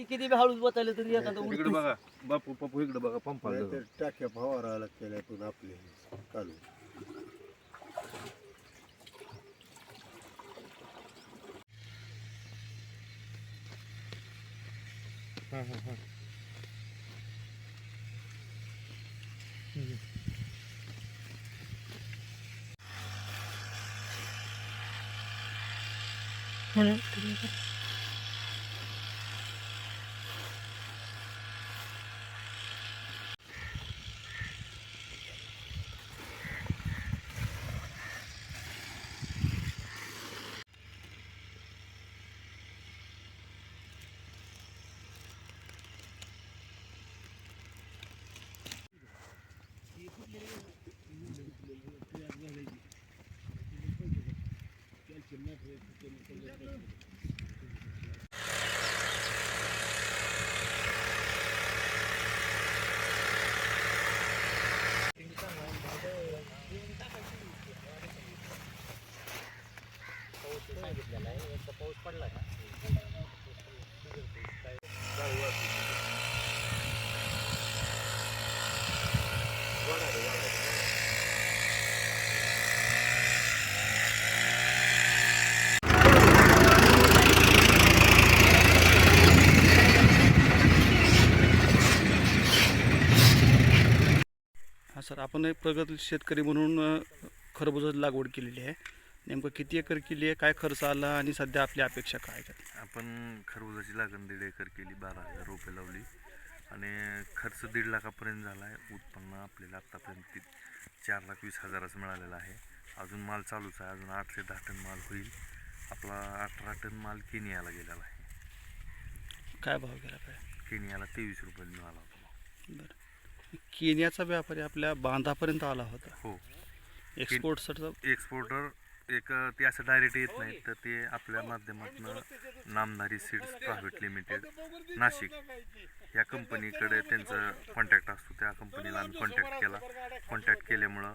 की किती बी हळूच बचायला तरी एखादं इकडे बघा बापू पप्पू इकडे बघा पंपा नाहीतर टाक्या फवारा लागते त्यातून आपले काढून हा सर आपण एक प्रगत शेतकरी म्हणून खरबुजाची लागवड केलेली आहे. नेमकं किती एकर केली आहे काय खर्च आला आणि सध्या आपली अपेक्षा काय आहे त्यात? आपण खरबुजाची लागण दीड एकर केली बारा हजार रोपे लावली. आणि खर्च दीड लाखापर्यंत झाला आहे. उत्पन्न आपल्याला आत्तापर्यंत ती चार लाख वीस हजाराचं मिळालेलं आहे. अजून माल चालूच आहे. अजून आठ ते दहा टन माल होईल. आपला अठरा टन माल केनियाला गेलेला आहे. काय भाव गेला काय? केनियाला तेवीस रुपयाला मिळाला होता बरं. केनियाचा व्यापारी आपल्या बांधापर्यंत आला होता. हो. एक्सपोर्टसाठी एक्सपोर्टर एक ते असं डायरेक्ट येत नाही तर ते आपल्या माध्यमातून Namdhari seeds private limited Nashik या कंपनीकडे त्यांचं कॉन्टॅक्ट असतो. त्या कंपनीला आम्ही कॉन्टॅक्ट केला. कॉन्टॅक्ट केल्यामुळं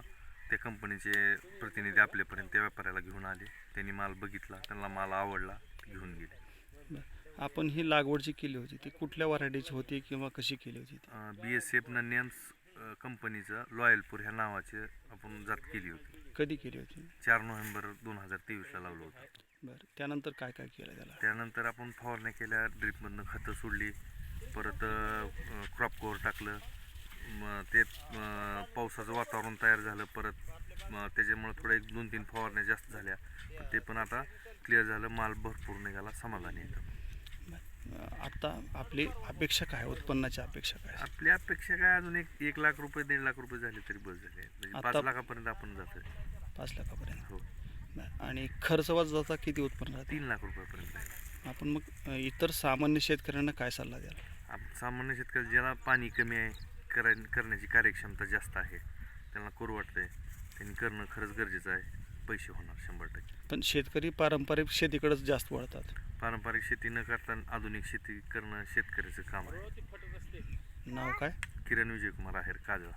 त्या कंपनीचे प्रतिनिधी आपल्यापर्यंत त्या व्यापाऱ्याला घेऊन आले. त्यांनी माल बघितला त्यांना माल आवडला घेऊन गेले. आपण ही लागवड जी केली होती ती कुठल्या व्हरायटीची होती किंवा कशी केली होती ती? बी एस एफ नन्यन्स कंपनीचं लॉयलपूर ह्या नावाचे आपण जात केली होती. कधी केली होती? चार नोव्हेंबर दोन हजार तेवीसला लावलं होतं. बरं त्यानंतर काय काय केलं त्याला? त्यानंतर आपण फवारण्या केल्या ड्रिपमधनं खतं सोडली परत क्रॉप कोअर टाकलं मग ते अं, पावसाचं वातावरण तयार झालं परत मग त्याच्यामुळे थोडं एक दोन तीन फवारण्या जास्त झाल्या. पण ते पण आता क्लिअर झालं माल भरपूर निघाला समाधानी अं, आता आपली अपेक्षा काय? उत्पन्नाची अपेक्षा काय? आपली अपेक्षा काय? अजून एक एक लाख रुपये दीड लाख रुपये झाले तरी बस झाले. म्हणजे पाच आता- लाखापर्यंत आपण जातोय. पाच लाखापर्यंत. हो. बरं. आणि खर्च वाजता किती उत्पन्न राहते? तीन लाख रुपयापर्यंत आहे. आपण मग अं, इतर सामान्य शेतकऱ्यांना काय सल्ला द्याल? आप- सामान्य शेतकरी ज्याला पाणी कमी आहे कराय करण्याची कार्यक्षमता जास्त आहे त्यांना करू वाटतंय त्यांनी करणं खरंच गरजेचं आहे. पैसे होणार शंभर टक्के. पण शेतकरी पारंपरिक शेतीकडेच जास्त वळतात. पारंपरिक शेती न करता आधुनिक शेती करणं शेतकऱ्याचं काम आहे. नाव काय? किरण विजयकुमार आहेर काजळ.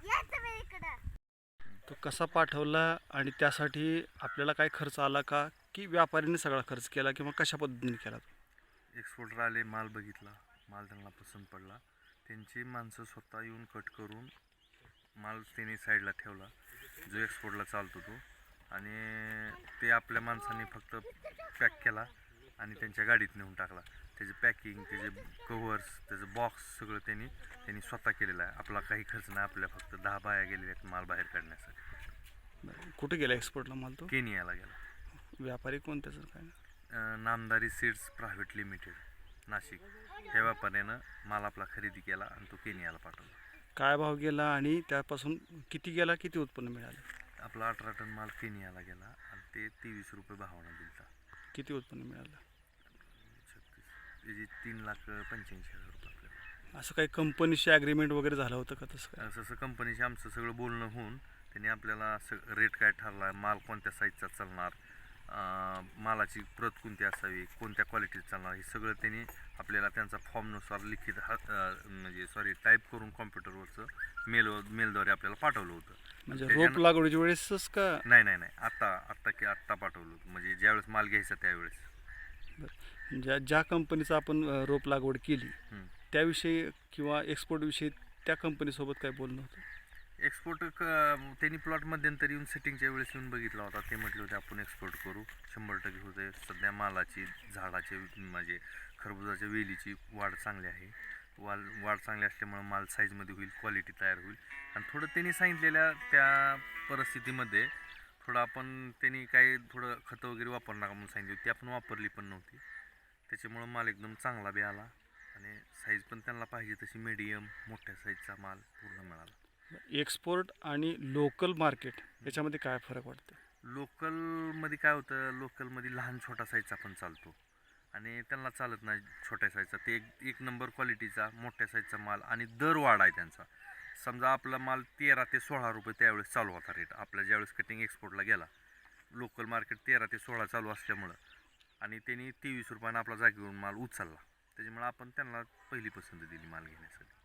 तो कसा पाठवला आणि त्यासाठी आपल्याला काय खर्च आला का? की व्यापाऱ्याने सगळा खर्च केला किंवा कशा पद्धतीने केला तो? एक्सपोर्टर आले माल बघितला माल त्यांना पसंत पडला. त्यांची माणसं स्वतः येऊन कट करून माल त्यांनी साईडला ठेवला. जो एक्सपोर्टला चालतो तो. आणि ते आपल्या माणसांनी फक्त पॅक केला आणि त्यांच्या गाडीत नेऊन टाकला. त्याचे पॅकिंग त्याचे कव्हर्स त्याचं बॉक्स सगळं त्यांनी त्यांनी स्वतः केलेलं आहे. आपला काही खर्च नाही आपल्या फक्त दहा बाया गेलेल्या आहेत माल बाहेर काढण्यासाठी. कुठे गेला एक्सपोर्टला माल तो? केनियाला गेला. व्यापारी कोणत्याचं काय? अं, Namdhari seeds private limited Nashik. ह्या व्यापाऱ्यानं माल आपला खरेदी केला आणि तो केनियाला पाठवला. काय भाव गेला आणि त्यापासून किती गेला किती उत्पन्न मिळालं? आपला अठरा टन माल केनियाला गेला आणि ते तेवीस रुपये भावानं दिलता. किती उत्पन्न मिळालं? छत्तीस त्याची तीन लाख पंच्याऐंशी हजार रुपये आपल्याला. असं काही कंपनीशी ॲग्रीमेंट वगैरे झालं होतं का तसं काय? असं असं कंपनीशी आमचं सगळं बोलणं होऊन त्यांनी आपल्याला असं रेट काय ठरला माल कोणत्या साईजचा चालणार अं, मालाची प्रत कोणती असावी कोणत्या क्वालिटीचं चालणार हे सगळं त्यांनी आपल्याला त्यांचा फॉर्मनुसार लिखित हा अं, म्हणजे सॉरी टाईप करून कॉम्प्युटरवरचं मेल मेलद्वारे आपल्याला पाठवलं होतं. म्हणजे त्याच्यानं- रोप लागवडीच्या वेळेसच का? नाही नाही नाही. आत्ता आत्ता की आत्ता पाठवलं. म्हणजे ज्यावेळेस माल घ्यायचा त्यावेळेस. ज्या ज्या कंपनीचं आपण अ, रोप लागवड केली. त्याविषयी किंवा एक्सपोर्टविषयी त्या कंपनीसोबत काय बोलणं होतं? एक्सपोर्ट क त्यांनी प्लॉट मध्यंतरी येऊन सेटिंगच्या वेळेस येऊन बघितला होता. ते म्हटले होते आपण एक्सपोर्ट करू. शंभर टक्के होते सध्या मालाची झाडाचे म्हणजे खरबुजाच्या वेलीची वाढ चांगली आहे. वाल वाढ चांगली असल्यामुळे माल साईजमध्ये होईल क्वालिटी तयार होईल. आणि थोडं त्यांनी सांगितलेल्या त्या परिस्थितीमध्ये थोडं आपण त्यांनी काही थोडं खतं वगैरे वापरू नका म्हणून सांगितली होती. ती आपण वापरली पण नव्हती. त्याच्यामुळं माल एकदम चांगला बी आला आणि साईज पण त्यांना पाहिजे तशी मीडियम मोठ्या साईजचा माल पूर्ण मिळाला. एक्सपोर्ट आणि लोकल मार्केट याच्यामध्ये काय फरक वाटतं लोकलमध्ये काय होतं? लोकलमध्ये लहान छोटा साईजचा पण चालतो. आणि त्यांना चालत नाही छोट्या साईजचा ते एक एक नंबर क्वालिटीचा मोठ्या साईजचा माल आणि दर वाढ आहे त्यांचा. समजा आपला माल तेरा ते सोळा रुपये त्यावेळेस चालू होता रेट आपल्या ज्यावेळेस कटिंग एक्सपोर्टला गेला लोकल मार्केट तेरा ते सोळा चालू असल्यामुळं. आणि त्यांनी तेवीस रुपयानं आपला जागेवरून माल उचलला. त्याच्यामुळे आपण त्यांना पहिली पसंती दिली माल घेण्यासाठी.